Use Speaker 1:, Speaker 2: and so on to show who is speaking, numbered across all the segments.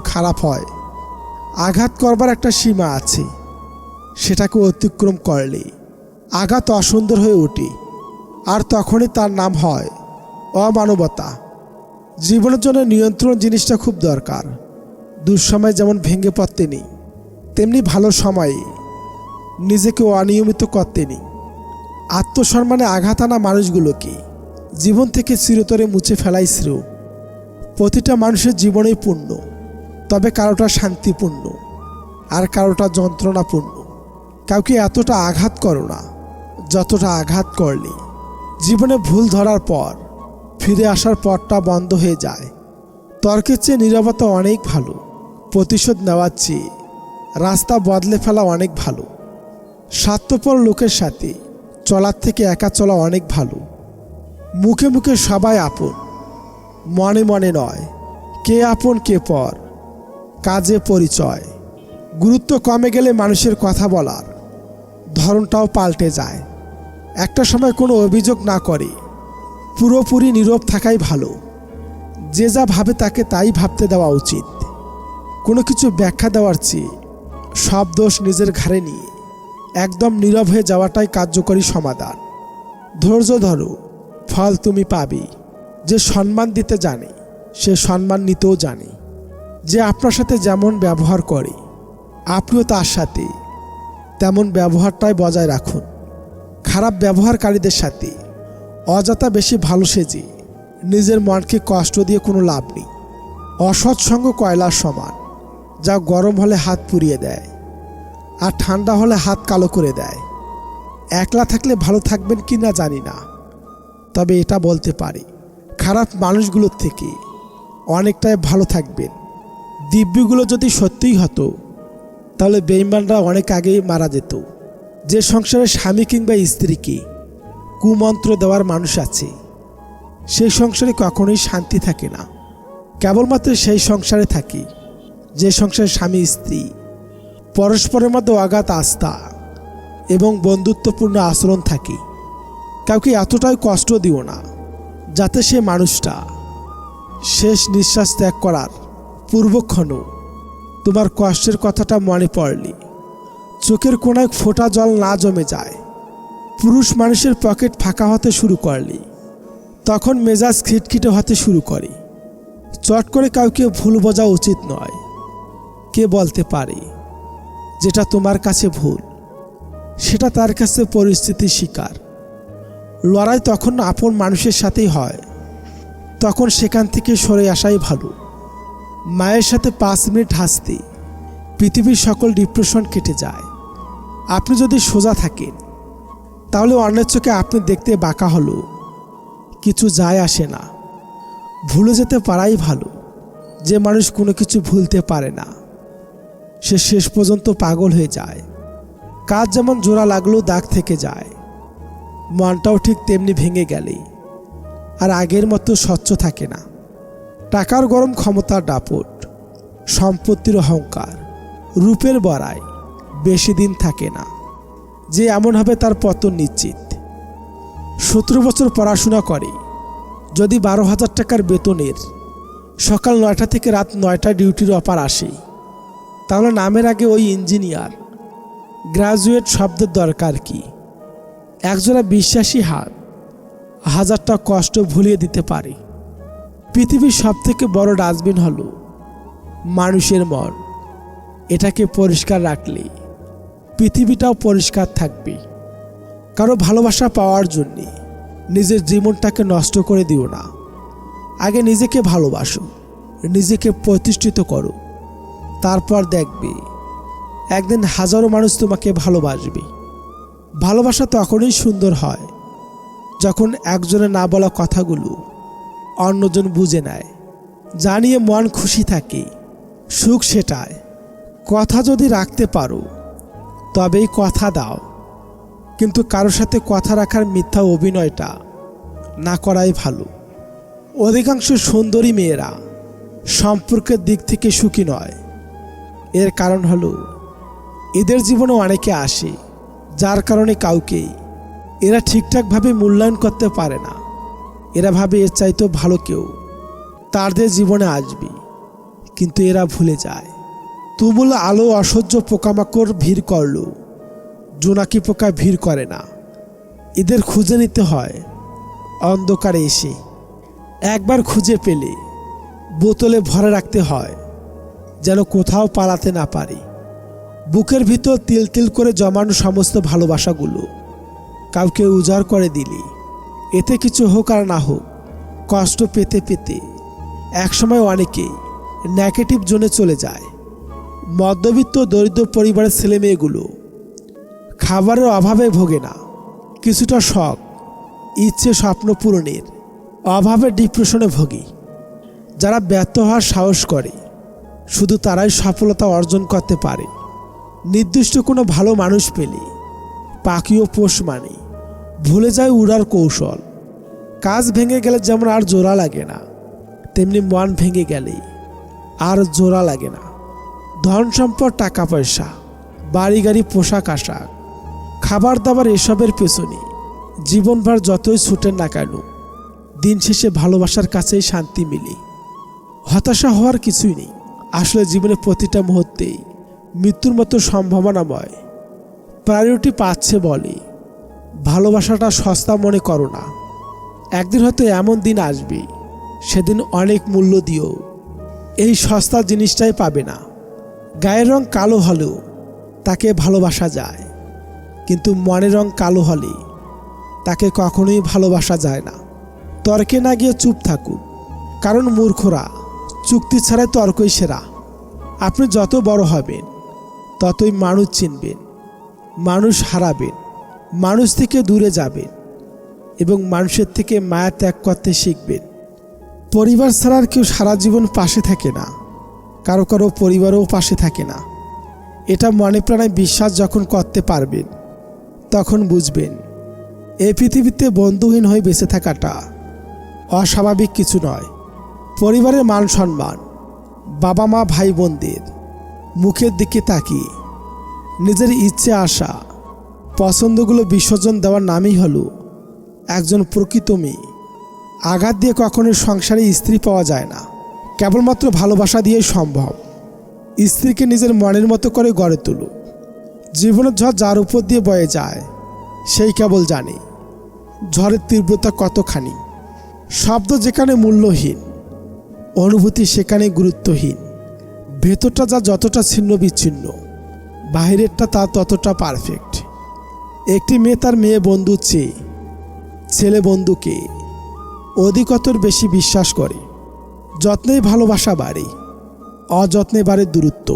Speaker 1: খারাপ হয়। আঘাত করবার একটা সীমা আছে। সেটাকে অতিক্রম করলে আঘাত অসুন্দর হয়ে ওঠে। আর তখনই তার নাম হয় অমানবতা। জীবনের জন্য নিয়ন্ত্রণ জিনিসটা খুব দরকার। দুঃসময় যেমন ভেঙে পড়তে নেই, তেমনি ভালো সময়ে নিজেকে অনিয়মিত করতে নেই। আত্মসম্মানে আঘাত আনা মানুষগুলোকে জীবন থেকে চিরতরে মুছে ফেলাই শ্রেয়। প্রতিটা মানুষের জীবনেই পূর্ণ। তবে কারোটা শান্তিপূর্ণ আর কারোটা যন্ত্রণাপূর্ণ। কাউকে এতটা আঘাত করো না, যতটা আঘাত করলে। জীবনে ভুল ধরার পর, ফিরে আসার পথটা বন্ধ হয়ে যায়। তর্কের চেয়ে নিরবতা অনেক ভালো, প্রতিশোধ নেওয়ার চেয়ে রাস্তা বদলে ফেলা অনেক ভালো। স্বার্থপর লোকের সাথে চলার থেকে একা চলা অনেক ভালো। মুখে মুখে সবাই আপন, মনে মনে নয়, কে আপন কে পর। কাজে পরিচয়। গুরুত্ব কমে গেলে মানুষের কথা বলার। ধরনটাও পাল্টে যায়। একটা সময় কোনো অভিযোগ না করে। পুরোপুরি নীরব থাকাই ভালো। যে যা ভাবে তাকে তাই ভাবতে দেওয়া উচিত। কোনো কিছু ব্যাখ্যা দেওয়ার চেয়ে সব দোষ নিজের ঘাড়ে নিয়ে একদম নীরব হয়ে যাওয়াটাই কার্যকরী সমাধান। ধৈর্য ধরো, ফল তুমি পাবে। যে সম্মান দিতে জানে, সে সম্মান নিতেও জানে। যে আপনার সাথে যেমন ব্যবহার করে, আপনিও তার সাথে, তেমন ব্যবহারটাই বজায় রাখুন। খারাপ ব্যবহারকারীদের সাথে, অযথা বেশি ভালো সেজে, নিজের মনকে কষ্ট দিয়ে কোনো লাভ নেই। অসৎসঙ্গ কয়লার সমান, যা গরম হলে হাত পুড়িয়ে দেয়, আর ঠান্ডা হলে হাত কালো করে দেয়। একলা থাকলে ভালো থাকবেন কি না জানি না, তবে এটা বলতে পারি, খারাপ মানুষগুলোর থেকে অনেকটাই ভালো থাকবেন। দিব্যগুলো যদি সত্যিই হতো, তাহলে বেইমানরা অনেক আগেই মারা যেত। যে সংসারে স্বামী কিংবা স্ত্রীকে কুমন্ত্র দেওয়ার মানুষ আছে সেই সংসারে কখনোই শান্তি থাকে না। কেবলমাত্র সেই সংসারে থাকি, যে সংসারে স্বামী, স্ত্রী, পরস্পরের মধ্যে অগাধ আস্থা এবং বন্ধুত্বপূর্ণ আচরণ থাকে। কাউকে এতটাই কষ্ট দিও না, যাতে সে মানুষটা শেষ নিঃশ্বাস ত্যাগ করার পূর্বক্ষণও তোমার কষ্টের কথাটা মনে পড়লি চোখের কোনায় ফোঁটা জল না জমে যায়। পুরুষ মানুষের পকেট ফাঁকা হতে শুরু করলি। তখন মেজাজ খিটখিটে হতে শুরু করে। চট করে কাউকে ভুল বোঝা উচিত নয়। কে বলতে পারে? যেটা তোমার কাছে ভুল। সেটা তার কাছে পরিস্থিতির শিকার। লড়াই তখন আপন মানুষের সাথেই হয়। তখন সেখান থেকে সরে আসাই ভালো। মায়ের সাথে পাঁচ মিনিট হাসতে পৃথিবীর সকল ডিপ্রেশন কেটে যায়। আপনি যদি সোজা থাকেন, তাহলে অন্যের চোখে আপনি দেখতে বাঁকা হলো। কিছু যায় আসে না। ভুলে যেতে পারাই ভালো। যে মানুষ কোনো কিছু ভুলতে পারে না। সে শেষ পর্যন্ত পাগল হয়ে যায়। কাজ যেমন জোড়া লাগলেও দাগ থেকে যায়। মনটাও ঠিক তেমনি ভেঙে গেলেই। আর আগের মতো স্বচ্ছ থাকে না। টাকার গরম ক্ষমতা দাপট সম্পত্তির অহংকার, রূপের বড়াই, বেশি দিন থাকে না। যে এমন হবে তার পতন নিশ্চিত। সতেরো বছর পড়াশোনা করে, যদি বারো হাজার টাকার বেতনের সকাল নয়টা থেকে রাত নয়টা ডিউটির অফার আসে, তাহলে নামের আগে ওই ইঞ্জিনিয়ার গ্রাজুয়েট শব্দের দরকার কি? একজোড়া বিশ্বাসী হাত হাজারটা কষ্ট ভুলিয়ে দিতে পারে। পৃথিবীর সব থেকে বড় ডাস্টবিন হলো মানুষের মন। এটাকে পরিষ্কার রাখলে পৃথিবীটাও পরিষ্কার থাকবে। কারও ভালোবাসা পাওয়ার জন্যে নিজের জীবনটাকে নষ্ট করে দিও না। আগে নিজেকে ভালোবাসো, নিজেকে প্রতিষ্ঠিত করো। তারপর দেখবে একদিন হাজারো মানুষ তোমাকে ভালোবাসবে। ভালোবাসা তখনই সুন্দর হয় যখন একজনের না বলা কথাগুলো অন্যজন বুঝে নেয়। জানিয়ে মন খুশি থাকে। সুখ সেটায়। কথা যদি রাখতে পারো, তবেই কথা দাও। কিন্তু কারোর সাথে কথা রাখার মিথ্যা অভিনয়টা না করাই ভালো। অধিকাংশ সুন্দরী মেয়েরা সম্পর্কের দিক থেকে সুখী নয়। এর কারণ হলো, এদের জীবনে অনেকে আসে, যার কারণে কাউকেই এরা ঠিকঠাকভাবে মূল্যায়ন করতে পারে না। এরা ভাবে এর চাইতেও ভালো কেউ। তাদের জীবনে আসবে। কিন্তু এরা ভুলে যায়। তুমুল আলো অসহ্য পোকামাকড় ভিড় করল। জোনাকি পোকা ভিড় করে না। এদের খুঁজে নিতে হয়। অন্ধকারে এসে। একবার খুঁজে পেলে বোতলে ভরে রাখতে হয়, যেন কোথাও পালাতে না পারি। বুকের ভিতর তিল তিল করে জমানো সমস্ত ভালোবাসাগুলো কাউকে উজাড় করে দিলি। এতে কিছু হোক আর না হোক, কষ্ট পেতে পেতে একসময় অনেকেই নেগেটিভ জোনে চলে যায়। মধ্যবিত্ত দরিদ্র পরিবারের ছেলেমেয়েগুলো খাবারের অভাবে ভোগে না। কিছুটা শখ, ইচ্ছে, স্বপ্ন পূরণের অভাবে ডিপ্রেশনে ভোগী। যারা ব্যর্থ হওয়ার সাহস করে, শুধু তারাই সফলতা অর্জন করতে পারে। নির্দিষ্ট কোনো ভালো মানুষ পেলে পাখিও পোষ মানে ভুলে যায় উড়ার কৌশল। কাজ ভেঙে গেলে যেমন আর জোড়া লাগে না, তেমনি মন ভেঙে গেলে আর জোড়া লাগে না। ধন সম্পদ, টাকা পয়সা, বাড়ি গাড়ি, পোশাক আশাক, খাবার দাবার এসবের পেছনে জীবনভর যতই ছুটেন না কেন, দিন শেষে ভালোবাসার কাছেই শান্তি মিলে। হতাশা হওয়ার কিছুই নেই। আসলে জীবনে প্রতিটা মুহূর্তেই মৃত্যুর মতো সম্ভাবনাময় প্রায়োরিটি পাচ্ছে বলে ভালোবাসাটা সস্তা মনে করো না। একদিন হয়তো এমন দিন আসবে, সেদিন অনেক মূল্য দিও। এই সস্তা জিনিসটাই পাবে না। গায়ের রং কালো হলেও তাকে ভালোবাসা যায়। কিন্তু মনের রং কালো হলে তাকে কখনোই ভালোবাসা যায় না। তর্কে না গিয়ে চুপ থাকুন, কারণ মূর্খরা চুক্তি ছাড়াই তর্কই সেরা। আপনি যত বড় হবেন, ততই মানুষ চিনবেন, মানুষ হারাবেন। মানুষ থেকে দূরে যাবেন এবং মানুষের থেকে মায়া ত্যাগ করতে শিখবেন। পরিবার ছাড়া আর কেউ সারা জীবন পাশে থাকে না। কারও কারও পরিবারও পাশে থাকে না। এটা মনে প্রাণে বিশ্বাস যখন করতে পারবেন, তখন বুঝবেন, এই পৃথিবীতে বন্ধুহীন হয়ে বেঁচে থাকাটা অস্বাভাবিক কিছু নয়। পরিবারের মান সম্মান বাবা মা ভাই বোনদের মুখের দিকে তাকিয়ে নিজের ইচ্ছে, আশা পছন্দগুলো বিসর্জন দেওয়ার নামই হলো একজন প্রকৃত মেয়ে। আঘাত দিয়ে কখনো সংসারে স্ত্রী পাওয়া যায় না। কেবলমাত্র ভালোবাসা দিয়েই সম্ভব। স্ত্রীকে নিজের মনের মতো করে গড়ে তুলো। জীবনের ঝড় যার উপর দিয়ে বয়ে যায়, সেই কেবল জানে। ঝড়ের তীব্রতা কতখানি। শব্দ যেখানে মূল্যহীন, অনুভূতি সেখানে গুরুত্বহীন। ভেতরটা যা যতটা ছিন্ন বিচ্ছিন্ন, বাহিরেরটা তা ততটা পারফেক্ট একটি মেয়ে তার মেয়ে বন্ধু চেয়ে, ছেলে বন্ধুকে অধিকতর বেশি বিশ্বাস করে। যত্নেই ভালোবাসা বাড়ে, অযত্নে বাড়ে দূরত্ব।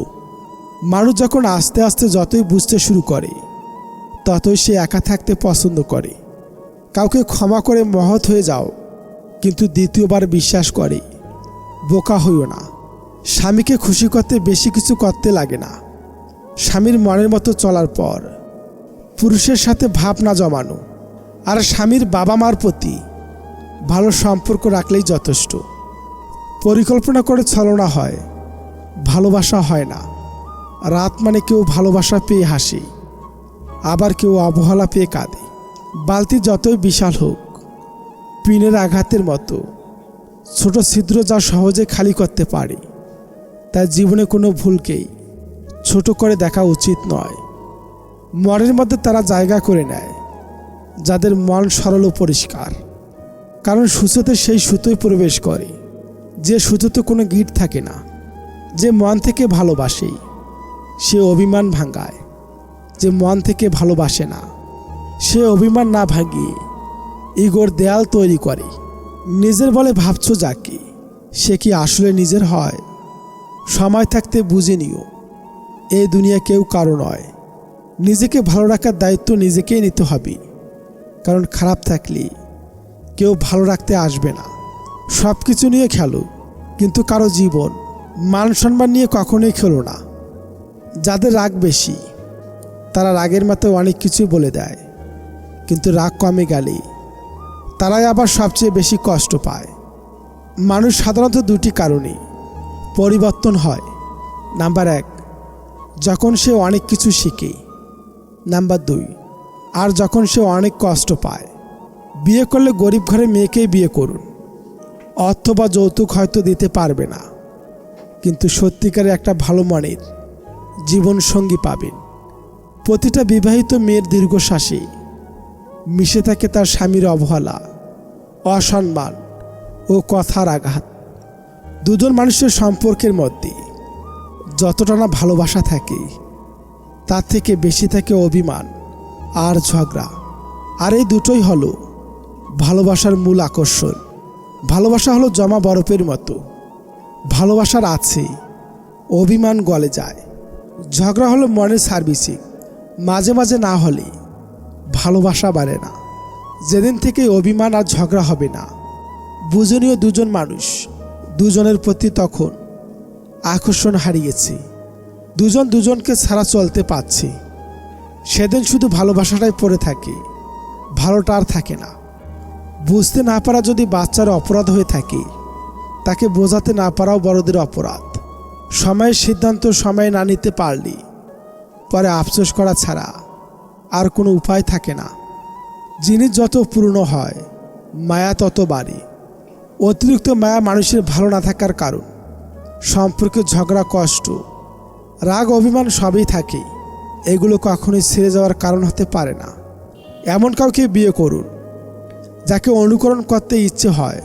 Speaker 1: মানুষ যখন আস্তে আস্তে যতই বুঝতে শুরু করে, ততই সে একা থাকতে পছন্দ করে। কাউকে ক্ষমা করে মহৎ হয়ে যাও, কিন্তু দ্বিতীয়বার বিশ্বাস করে, বোকা হইও না। স্বামীকে খুশি করতে বেশি কিছু করতে লাগে না। স্বামীর মনের মতো চলার পর পুরুষের সাথে ভাব না জমানো আর স্বামীর বাবা মার প্রতি ভালো সম্পর্ক রাখলেই যথেষ্ট। পরিকল্পনা করে ছলনা হয়, ভালোবাসা হয় না। রাত মানে কেউ ভালোবাসা পেয়ে হাসে, আবার কেউ অবহেলা পেয়ে কাঁদে। বালতি যতই বিশাল হোক, পিনের আঘাতের মতো। ছোট ছিদ্র যা সহজে খালি করতে পারে, তার জীবনে কোনো ভুলকেই ছোট করে দেখা উচিত নয়। মনের মধ্যে তারা জায়গা করে নেয়, যাদের মন সরল পরিষ্কার। কারণ সূচতে সেই সুতোই প্রবেশ করে, যে সুতোতে কোনো গিট থাকে না, যে মন থেকে ভালোবাসে, সে অভিমান ভাঙ্গায়। যে মন থেকে ভালোবাসে না, সে অভিমান না ভাঙিয়ে ইগোর দেয়াল তৈরি করে। নিজের বলে ভাবছ যাকে সে কি আসলে নিজের হয়? সময় থাকতে বুঝে নিও এই দুনিয়া কেউ কারও নয়। নিজেকে ভালো রাখার দায়িত্ব নিজেকেই নিতে হবে। কারণ খারাপ থাকলে কেউ ভালো রাখতে আসবে না। সব কিছু নিয়ে খেলো, কিন্তু কারও জীবন, মান সম্মান নিয়ে কখনোই খেলো না। যাদের রাগ বেশি, তারা রাগের মাথায় অনেক কিছু বলে দেয়। কিন্তু রাগ কমে গেলে তারাই আবার সবচেয়ে বেশি কষ্ট পায়। মানুষ সাধারণত দুটি কারণে পরিবর্তন হয়। নাম্বার এক, যখন সে অনেক কিছু শিখে নাম্বার দুই, আর যখন সে অনেক কষ্ট পায়, বিয়ে করলে গরিব ঘরে মেয়েকেই বিয়ে করুন অর্থ বা যৌতুক হয়তো দিতে পারবে না। কিন্তু সত্যিকারের একটা ভালো মানের জীবনসঙ্গী পাবেন। প্রতিটা বিবাহিত মেয়ের দীর্ঘশ্বাসে মিশে থাকে তার স্বামীর অবহেলা, অসম্মান ও কথার আঘাত। দুজন মানুষের সম্পর্কের মধ্যে যতটা না ভালোবাসা থাকে তার থেকে বেশি থাকে অভিমান আর ঝগড়া। আর এই দুটোই হলো ভালোবাসার মূল আকর্ষণ। ভালোবাসা হলো জমা বরফের মতো। ভালোবাসার আছে অভিমান গলে যায়। ঝগড়া হলো মনের সার্ভিসিং মাঝে মাঝে না হলে ভালোবাসা বাড়ে না। যেদিন থেকে অভিমান আর ঝগড়া হবে না। বুঝনীয় দুজন মানুষ দুজনের প্রতি তখন আকর্ষণ হারিয়েছে। দুজন দুজনকে ছাড়া চলতে পারছে। সেদিন শুধু ভালোবাসাটাই পড়ে থাকে, ভালোটা আর থাকে না। বুঝতে না পারা যদি বাচ্চার অপরাধ হয়ে থাকে, তাকে বোঝাতে না পারাও বড়দের অপরাধ। সময়ের সিদ্ধান্ত সময়ে না নিতে পারলে, পরে আফসোস করা ছাড়া আর কোনো উপায় থাকে না। জিনিস যত পুরনো হয়, মায়া তত বাড়ে। অতিরিক্ত মায়া মানুষের ভালো না থাকার কারণ, সম্পর্কে ঝগড়া কষ্ট রাগ অভিমান সবই থাকে। এগুলো কখনোই ছেড়ে যাওয়ার কারণ হতে পারে না। এমন কাউকে বিয়ে করুন, যাকে অনুকরণ করতে ইচ্ছে হয়,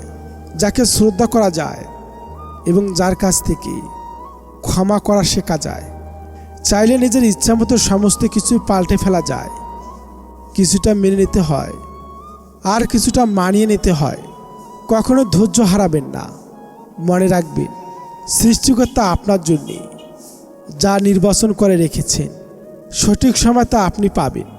Speaker 1: যাকে শ্রদ্ধা করা যায় এবং যার কাছ থেকে ক্ষমা করা শেখা যায়। চাইলে নিজের ইচ্ছামতো সমস্ত কিছু পাল্টে ফেলা যায়। কিছুটা মেনে নিতে হয়, আর কিছুটা মানিয়ে নিতে হয়। কখনো ধৈর্য হারাবেন না। মনে রাখবেন, সৃষ্টিকর্তা আপনার জন্যে। যা নির্বাচন করে রেখেছেন। সঠিক সময় তা আপনি পাবেন।